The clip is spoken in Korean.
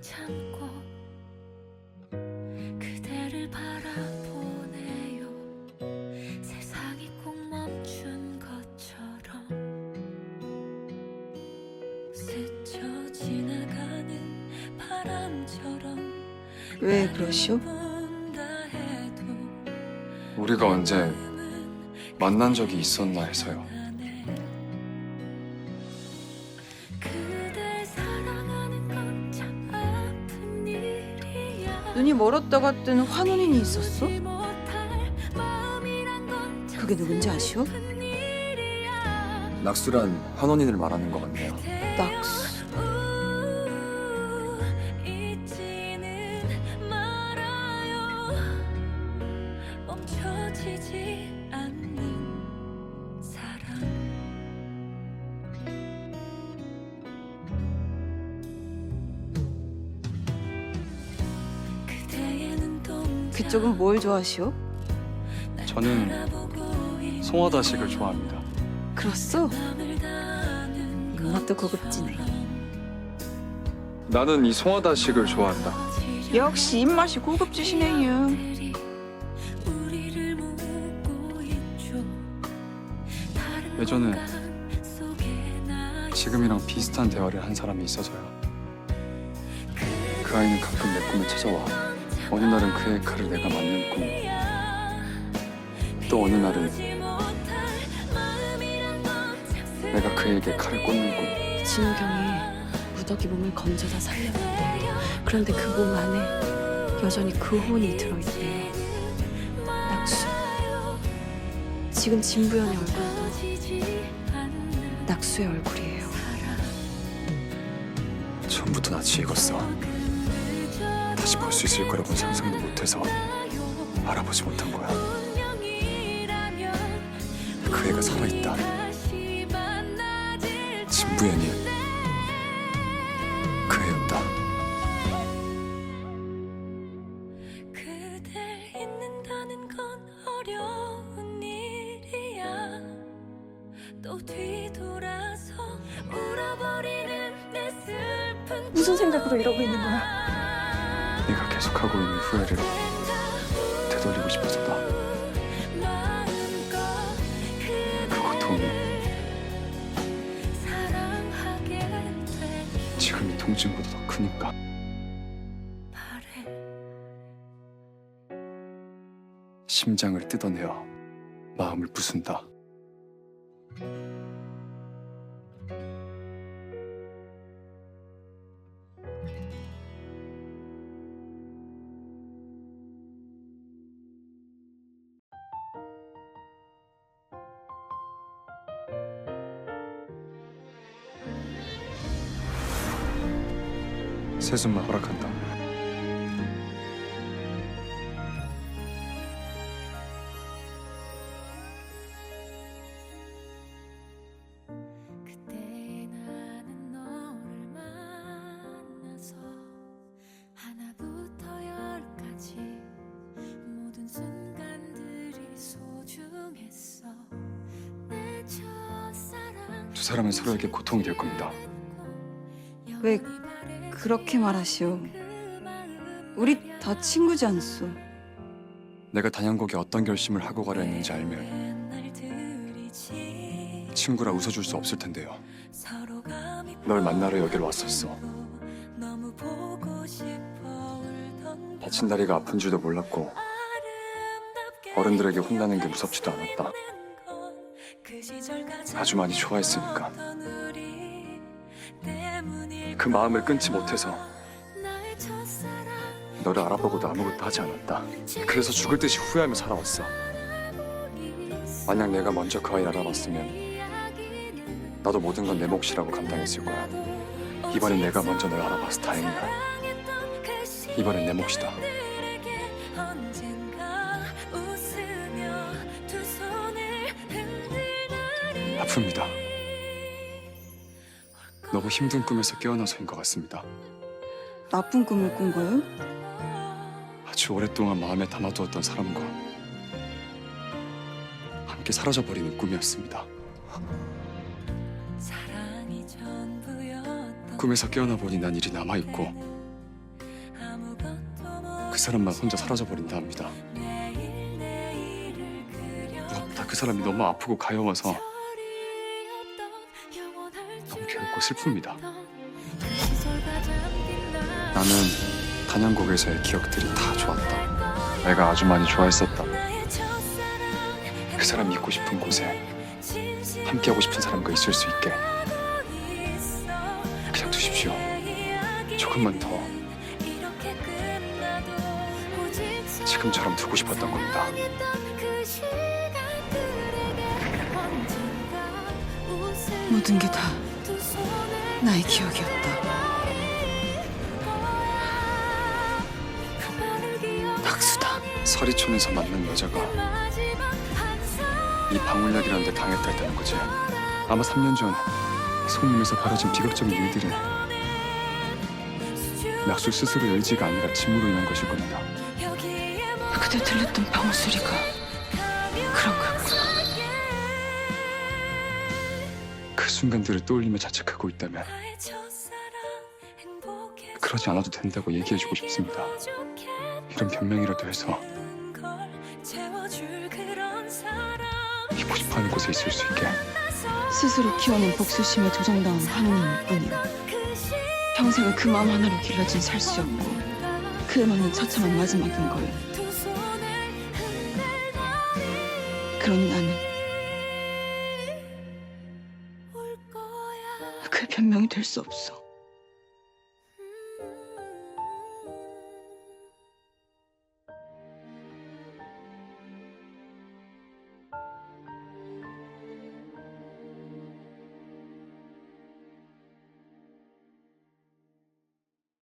참고 그대를 바라보네요 세상이 꼭 멈춘 것처럼 스쳐 지나가는 바람처럼 왜 그러시오? 우리가 언제 만난 적이 있었나 해서요. 눈이 멀었다가 뜬 환혼인이 있었어? 그게 누군지 아시오? 낙수란 환원인을 말하는 것 같네요. 낙수. 그쪽은 뭘 좋아하시오? 날 저는 송화다식을 좋아합니다. 그렇소? 입맛도 고급지네. 나는 이 송화다식을 좋아한다. 역시 입맛이 고급지시네요. 예전에 지금이랑 비슷한 대화를 한 사람이 있어서요. 그 아이는 가끔 내 꿈에 찾아와. 어느 날은 그의 칼을 내가 맞는 꿈, 또 어느 날은 내가 그에게 칼을 꽂는 꿈. 진우경이 무더기 몸을 건져다 살렸는데 그런데 그 몸 안에 여전히 그 혼이 들어있대요. 낙수. 지금 진부연의 얼굴도 낙수의 얼굴이에요. 처음부터 낯이 익었어. 다시 볼 수 있을 거라고 상상도 못해서 알아보지 못한 거야. 그 애가 살아있다. 진부연이 그 애였다. 그댈 잊는다는 건 어려운 일이야 또 뒤돌아서 울어버리는 내 슬픈 무슨 생각으로 이러고 있는 거야? 네가 계속하고 있는 후회를 되돌리고 싶어서다. 그 고통이 지금 이 통증보다 더 크니까. 심장을 뜯어내어 마음을 부순다. 내 첫사랑 두 사람은 서로에게 고통이 될 겁니다. 왜 그렇게 말하시오? 우리 다 친구지 않소? 내가 단양곡에 어떤 결심을 하고 가려 했는지 알면 친구라 웃어줄 수 없을 텐데요. 널 만나러 여길 왔었어. 다친 다리가 아픈 줄도 몰랐고 어른들에게 혼나는 게 무섭지도 않았다. 아주 많이 좋아했으니까. 그 마음을 끊지 못해서 너를 알아보고도 아무것도 하지 않았다. 그래서 죽을 듯이 후회하며 살아왔어. 만약 내가 먼저 그 아이를 알아봤으면 나도 모든 건 내 몫이라고 감당했을 거야. 이번엔 내가 먼저 널 알아봐서 다행이야. 이번엔 내 몫이다. 아픕니다. 너무 힘든 꿈에서 깨어나서인 것 같습니다. 나쁜 꿈을 꾼 거요? 아주 오랫동안 마음에 담아두었던 사람과 함께 사라져버리는 꿈이었습니다. 꿈에서 깨어나 보니 난 일이 남아있고 그 사람만 혼자 사라져버린다 합니다. 무엇보다 그 사람이 너무 아프고 가여워서 괴롭고 슬픕니다. 나는 단양곡에서의 기억들이 다 좋았다. 내가 아주 많이 좋아했었다. 그 사람 있고 싶은 곳에 함께하고 싶은 사람과 있을 수 있게 그냥 두십시오. 조금만 더 지금처럼 두고 싶었던 겁니다. 모든 게 다 나의 기억이었다. 박수다. 서리촌에서 만난 여자가 이 방울약이라는 데 당했다 했다는 거지. 아마 3년 전 송림에서 벌어진 비극적인 일들은 약수 스스로 열지가 아니라 침으로 인한 것일 겁니다. 그때 들렸던 방울 소리가 그런 거 순간들을 떠올리며 자책하고 있다면 그러지 않아도 된다고 얘기해주고 싶습니다. 이런 변명이라도 해서 있고 싶어하는 곳에 있을 수 있게 스스로 키워낸 복수심에 조정당한 하느님일 뿐이요. 평생을 그 마음 하나로 길러진 살 수 없고 그에 맞는 처참한 마지막인 걸. 그러니 나는 그 변명이 될 수 없어.